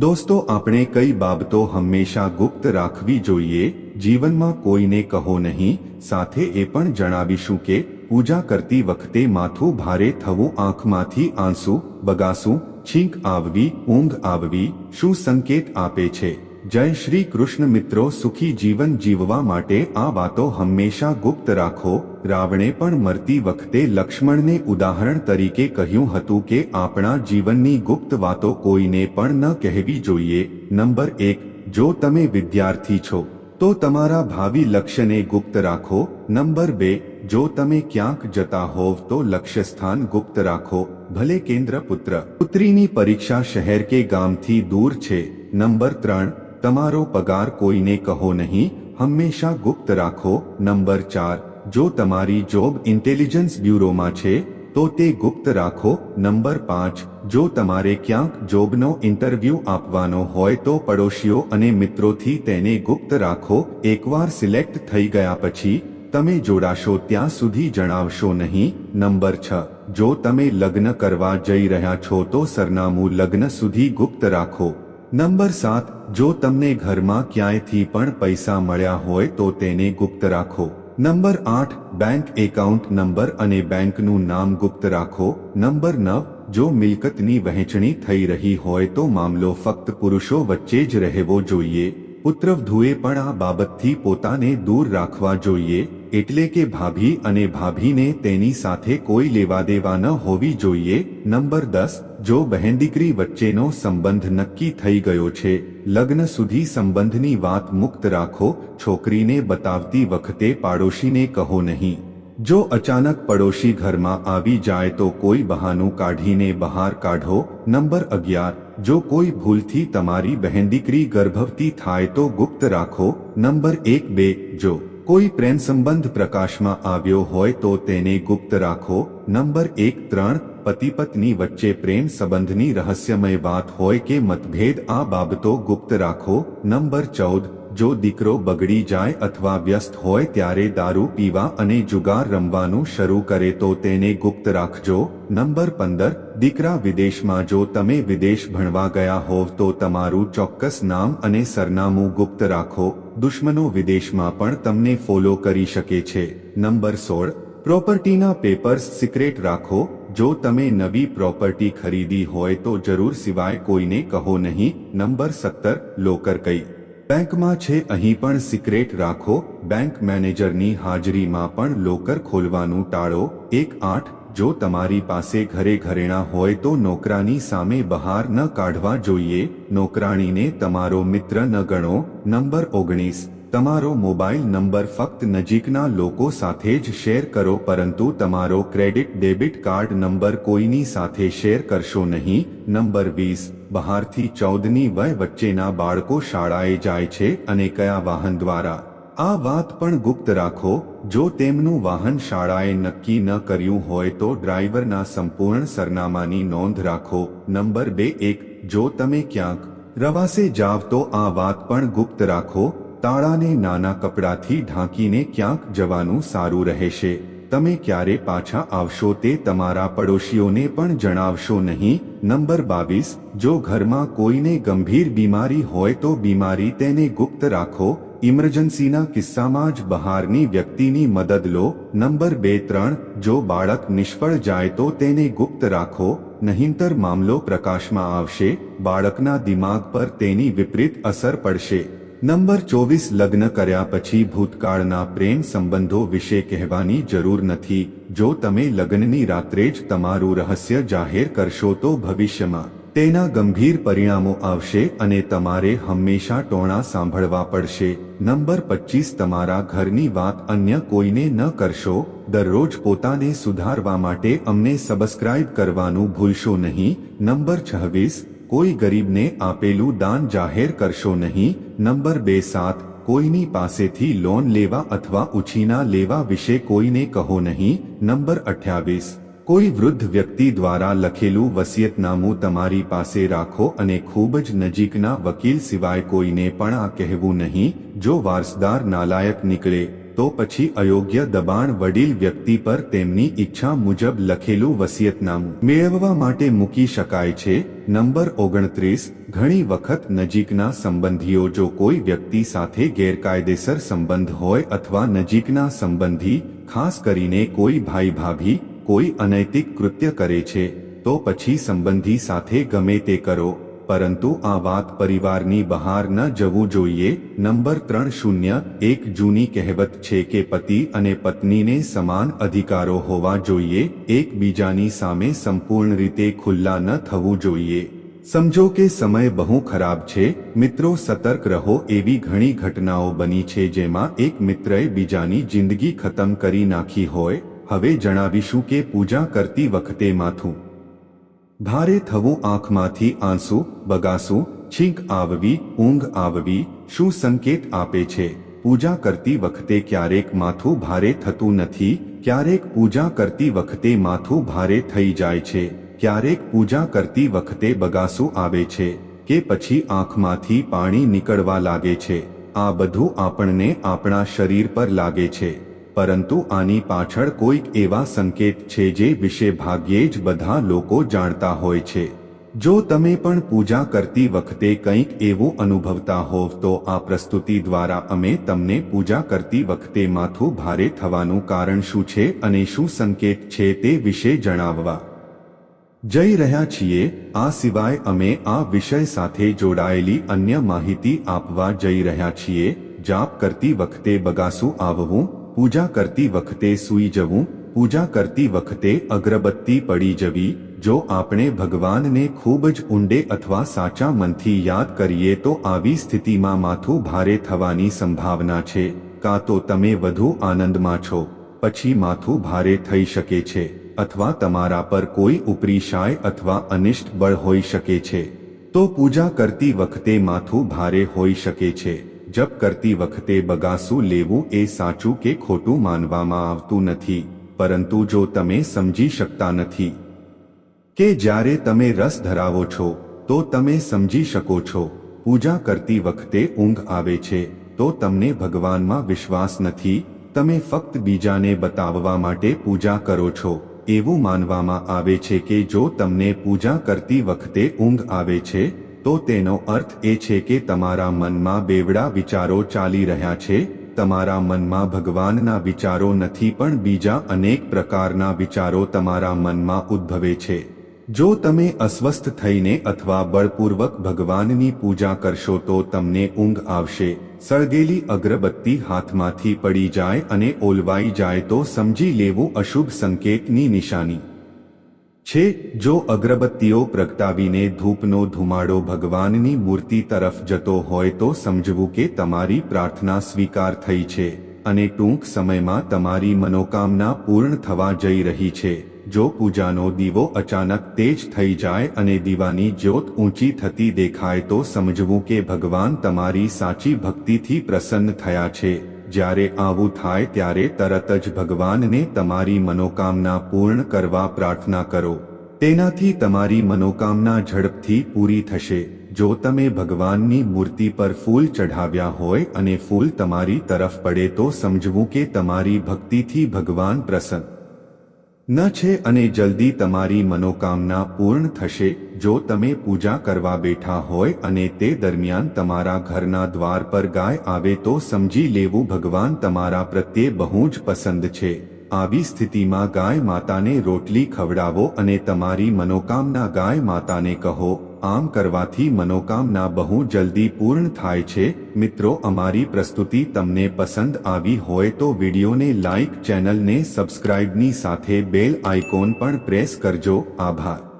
દોસ્તો, આપણે કઈ બાબતો હંમેશા ગુપ્ત રાખવી જોઈએ? જીવનમાં કોઈને કહો નહીં, સાથે એ પણ જણાવીશું કે પૂજા કરતી વખતે માથું ભારે થવું, આંખમાંથી આંસુ બગાસું, છીંક આવવી, ઊંઘ આવવી શું સંકેત આપે છે? જય શ્રી કૃષ્ણ મિત્રો, સુખી જીવન જીવવા માટે આ વાતો હંમેશા ગુપ્ત રાખો. રાવણે પણ મરતી વખતે લક્ષ્મણને ઉદાહરણ તરીકે કહ્યું હતું કે આપણા જીવનની ગુપ્ત વાતો કોઈને પણ ન કહેવી જોઈએ. નંબર એક, જો તમે વિદ્યાર્થી છો, તો તમારા ભાવિ લક્ષ્યને ગુપ્ત રાખો. નંબર બે, જો તમે ક્યાંક જતા હોવ, તો લક્ષ્યસ્થાન ગુપ્ત રાખો. ભલે કેન્દ્ર પુત્ર પુત્રીની પરીક્ષા શહેર કે ગામથી દૂર છે. નંબર ત્રણ તમારો પગાર કોઈને કહો નહીં, હંમેશા ગુપ્ત રાખો. નંબર ચાર, જો તમારી જોબ ઇન્ટેલિજન્સ બ્યુરોમાં છે, તો તે ગુપ્ત રાખો. નંબર પાંચ, જો તમારે ક્યાંક જોબનો ઇન્ટરવ્યૂ આપવાનો હોય તો પડોશીઓ અને મિત્રોથી તેને ગુપ્ત રાખો. એકવાર સિલેક્ટ થઈ ગયા પછી, તમે જોડાશો ત્યાં સુધી જણાવશો નહીં. નંબર છ, જો તમે લગ્ન કરવા જઈ રહ્યા છો તો સરનામું લગ્ન સુધી ગુપ્ત રાખો. નંબર સાત, જો તમને ઘરમાં ક્યાંયથી પણ પૈસા મળ્યા હોય તો તેને ગુપ્ત રાખો. નંબર આઠ, બેંક એકાઉન્ટ નંબર અને બેંકનું નામ ગુપ્ત રાખો. નંબર નવ, જો મિલકતની વહેંચણી થઈ રહી હોય તો મામલો ફક્ત પુરુષો વચ્ચે જ રહેવો જોઈએ. પુત્રવધુએ પણ આ બાબતથી પોતાને દૂર રાખવા જોઈએ, એટલે કે ભાભી અને ભાભીને તેની સાથે કોઈ લેવા દેવા ન હોવી જોઈએ. નંબર દસ જો બહેન દીકરી વચ્ચેનો સંબંધ નક્કી થઈ ગયો છે, લગ્ન સુધી સંબંધની વાત મુક્ત રાખો, છોકરીને બતાવતી વખતે પાડોશીને કહો નહીં. જો અચાનક પડોશી ઘરમાં આવી જાય તો કોઈ બહાનું કાઢીને બહાર કાઢો. નંબર અગિયાર, જો કોઈ ભૂલથી તમારી બહેન દીકરી ગર્ભવતી થાય તો ગુપ્ત રાખો. નંબર એક બે, જો કોઈ પ્રેમ સંબંધ પ્રકાશમાં આવ્યો હોય તો તેને ગુપ્ત રાખો. નંબર એક, ત્રણ, પતિ પત્ની વચ્ચે પ્રેમ સંબંધની રહસ્યમય વાત હોય કે મતભેદ, આ બાબતો ગુપ્ત રાખો. નંબર ચૌદ જો દીકરો બગડી જાય અથવા વ્યસ્ત હોય ત્યારે દારૂ પીવા અને જુગાર રમવાનું શરૂ કરે તો તેને ગુપ્ત રાખજો. નંબર પંદર, દીકરા વિદેશમાં જો તમે વિદેશ ભણવા ગયા હોવ તો તમારું ચોક્કસ નામ અને સરનામું ગુપ્ત રાખો. દુશ્મનો વિદેશમાં પણ તમને ફોલો કરી શકે છે. નંબર સોળ, પ્રોપર્ટીના પેપર્સ સિક્રેટ રાખો. જો તમે નવી પ્રોપર્ટી ખરીદી હોય તો જરૂર સિવાય કોઈને કહો નહીં. નંબર સત્તર, લોકર કઈ. બેંકમાં છે, અહીં પણ સિક્રેટ રાખો. બેંક મેનેજરની હાજરીમાં પણ લોકર ખોલવાનું ટાળો. એક આઠ, જો તમારી પાસે ઘરે ઘરેણા હોય તો નોકરાની સામે બહાર ન કાઢવા જોઈએ. નોકરાણીને તમારો મિત્ર ન ગણો. નંબર ઓગણીસ તમારો મોબાઈલ નંબર ફક્ત નજીકના લોકો સાથે જ શેર કરો, પરંતુ તમારો ક્રેડિટ, ડેબિટ કાર્ડ નંબર કોઈની સાથે શેર કરશો નહીં. નંબર વીસ, બહારથી ચૌદની વય વચ્ચેના બાળકો શાળાએ જાય છે અને કયા વાહન દ્વારા? આ વાત પણ ગુપ્ત રાખો. જો તેમનું વાહન શાળાએ નક્કી ન કર્યું હોય તો ડ્રાઈવરના સંપૂર્ણ સરનામાની નોંધ રાખો. નંબર બે એક, જો તમે ક્યાંક રવાસે જાવ તો આ વાત પણ ગુપ્ત રાખો. તાળાને નાના કપડાથી ઢાંકીને ક્યાંક જવાનું સારું રહેશે. તમે ક્યારે પાછા આવશો તે તમારા પડોશીઓને પણ જણાવશો નહીં. નંબર બાવીસ, જો ઘરમાં કોઈને ગંભીર બીમારી હોય તો બીમારી તેને ગુપ્ત રાખો. ઇમરજન્સીના કિસ્સામાં જ બહારની વ્યક્તિની મદદ લો. નંબર બે ત્રણ, જો બાળક નિષ્ફળ જાય તો તેને ગુપ્ત રાખો. નહીંતર મામલો પ્રકાશમાં આવશે. બાળકના દિમાગ પર તેની વિપરીત અસર પડશે. નંબર ચોવીસ લગ્ન કર્યા પછી ભૂતકાળના પ્રેમ સંબંધો વિશે કહેવાની જરૂર નથી. જો તમે લગ્નની રાત્રે જ તમારું રહસ્ય જાહેર કરશો તો ભવિષ્યમાં તેના ગંભીર પરિણામો આવશે અને તમારે હંમેશા ટોણા સાંભળવા પડશે. નંબર પચીસ, તમારા ઘરની વાત અન્ય કોઈને ન કરશો. દરરોજ પોતાને સુધારવા માટે અમને સબસ્ક્રાઇબ કરવાનું ભૂલશો નહીં. નંબર છવ્વીસ કોઈ ગરીબને આપેલું દાન જાહેર કરશો નહીં. નંબર બે સાત, કોઈની પાસેથી લોન લેવા અથવા ઉછીના લેવા વિશે કોઈને કહો નહીં. નંબર અઠ્યાવીસ, કોઈ વૃદ્ધ વ્યક્તિ દ્વારા લખેલું વસિયતનામું તમારી પાસે રાખો અને ખૂબ જ નજીકના વકીલ સિવાય કોઈને પણ આ કહેવું નહીં. જો વારસદાર નાલાયક નીકળે તો પછી અયોગ્ય દબાણ વડીલ વ્યક્તિ પર તેમની ઈચ્છા મુજબ લખેલું વસિયતનામું મેળવવા માટે મૂકી શકાય છે. નંબર ઓગણત્રીસ, ઘણી વખત નજીકના સંબંધીઓ જો કોઈ વ્યક્તિ સાથે ગેરકાયદેસર સંબંધ હોય અથવા નજીકના સંબંધી, ખાસ કરીને કોઈ ભાઈ ભાભી કોઈ અનૈતિક કૃત્ય કરે છે, તો પછી સંબંધી સાથે ગમે તે કરો. પરંતુ આ વાત પરિવારની બહાર ન જવું જોઈએ. નંબર ત્રણ શૂન્ય, એક જૂની કહેવત છે કે પતિ અને પત્નીને સમાન અધિકારો હોવા જોઈએ. એકબીજાની સામે સંપૂર્ણ રીતે ખુલ્લા ન થવું જોઈએ. સમજો કે સમય બહુ ખરાબ છે. મિત્રો, સતર્ક રહો. એવી ઘણી ઘટનાઓ બની છે જેમાં એક મિત્રએ બીજાની જિંદગી ખતમ કરી નાખી હોય. હવે જણાવીશું કે પૂજા કરતી વખતે માથું ભારે થવું આંખમાંથી આંસુ, બગાસું, છીંક આવવી, ઊંઘ આવવી, શું સંકેત આપે છે? પૂજા કરતી વખતે ક્યારેક માથું ભારે થતું નથી, ક્યારેક પૂજા કરતી વખતે માથું ભારે થઈ જાય છે, ક્યારેક પૂજા કરતી વખતે બગાસું આવે છે, કે પછી આંખમાંથી પાણી નીકળવા લાગે છે. આ બધું આપણને આપણા શરીર પર લાગે છે. પરંતુ આની પાછળ કોઈક એવા સંકેત છે જે વિશે ભાગ્યે જ બધા લોકો જાણતા હોય છે. જો તમે પણ પૂજા કરતી વખતે કંઈક એવું અનુભવતા હોવ તો આ પ્રસ્તુતિ દ્વારા અમે તમને પૂજા કરતી વખતે માથું ભારે થવાનું કારણ શું છે અને શું સંકેત છે તે વિશે જણાવવા. જઈ રહ્યા છીએ, આ સિવાય અમે આ વિષય સાથે જોડાયેલી અન્ય માહિતી આપવા જઈ રહ્યા છીએ. જાપ કરતી વખતે બગાસું આવવું પૂજા કરતી વખતે સૂઈ જવું, પૂજા કરતી વખતે અગરબત્તી પડી જવી, જો આપણે ભગવાનને ખૂબ જ ઊંડે અથવા સાચા મનથી યાદ કરીએ તો આવી સ્થિતિમાં માથું ભારે થવાની સંભાવના છે, કાં તો તમે વધુ આનંદમાં છો, પછી માથું ભારે થઈ શકે છે, અથવા તમારા પર કોઈ ઉપરી શાય અથવા અનિષ્ટ બળ હોઈ શકે છે. તો પૂજા કરતી વખતે માથું ભારે હોઈ શકે છે. જપ કરતી વખતે બગાસું લેવું એ સાચું કે ખોટું માનવામાં આવતું નથી, પરંતુ જો તમે સમજી શકતા નથી કે જ્યારે તમે રસ ધરાવો છો, તો તમે સમજી શકો છો, પૂજા કરતી વખતે ઊંઘ આવે છે, તો તમને ભગવાનમાં વિશ્વાસ નથી, તમે ફક્ત બીજાને બતાવવા માટે પૂજા કરો છો, એવું માનવામાં આવે છે કે જો તમને પૂજા કરતી વખતે ઊંઘ આવે છે તો તેનો અર્થ એ છે કે તમારા મનમાં બેવડા વિચારો ચાલી રહ્યા છે, તમારા મનમાં ભગવાનના વિચારો નથી પણ બીજા અનેક પ્રકારના વિચારો તમારા મનમાં ઉદ્ભવે છે. જો તમે અસ્વસ્થ થઈને અથવા બળપૂર્વક ભગવાનની પૂજા કરશો તો તમને ઊંઘ આવશે, સળગેલી અગરબત્તી હાથમાંથી પડી જાય અને ઓલવાઈ જાય તો સમજી લેવું અશુભ સંકેતની નિશાની. છે જો અગરબત્તીઓ પ્રગટાવીને ધૂપનો ધુમાડો ભગવાનની મૂર્તિ તરફ જતો હોય તો સમજવું કે તમારી પ્રાર્થના સ્વીકાર થઈ છે અને ટૂંક સમયમાં તમારી મનોકામના પૂર્ણ થવા જઈ રહી છે. જો પૂજાનો દીવો અચાનક તેજ થઈ જાય અને દીવાની જ્યોત ઊંચી થતી દેખાય તો સમજવું કે ભગવાન તમારી સાચી ભક્તિથી પ્રસન્ન થયા છે. જ્યારે આવું થાય ત્યારે તરત જ ભગવાનને તમારી મનોકામના પૂર્ણ કરવા પ્રાર્થના કરો. તેનાથી તમારી મનોકામના ઝડપથી પૂરી થશે. જો તમે ભગવાનની મૂર્તિ પર ફૂલ ચઢાવ્યા હોય અને ફૂલ તમારી તરફ પડે તો સમજવું કે તમારી ભક્તિથી ભગવાન પ્રસન્ન ન છે અને જલ્દી તમારી મનોકામના પૂર્ણ થશે. જો તમે પૂજા કરવા બેઠા હોય અને તે દરમિયાન તમારા ઘરના દ્વાર પર ગાય આવે તો સમજી લેવું ભગવાન તમારા પ્રત્યે બહુ જ પસંદ છે. આવી સ્થિતિમાં ગાય માતાને રોટલી ખવડાવો અને તમારી મનોકામના ગાય માતાને કહો. આમ કરવાથી મનોકામના બહુ જલ્દી પૂર્ણ થાય છે. મિત્રો, અમારી પ્રસ્તુતિ તમને પસંદ આવી હોય તો વિડીયોને લાઇક ચેનલને સબસ્ક્રાઇબની સાથે બેલ આઇકોન પણ પ્રેસ કરજો. આભાર.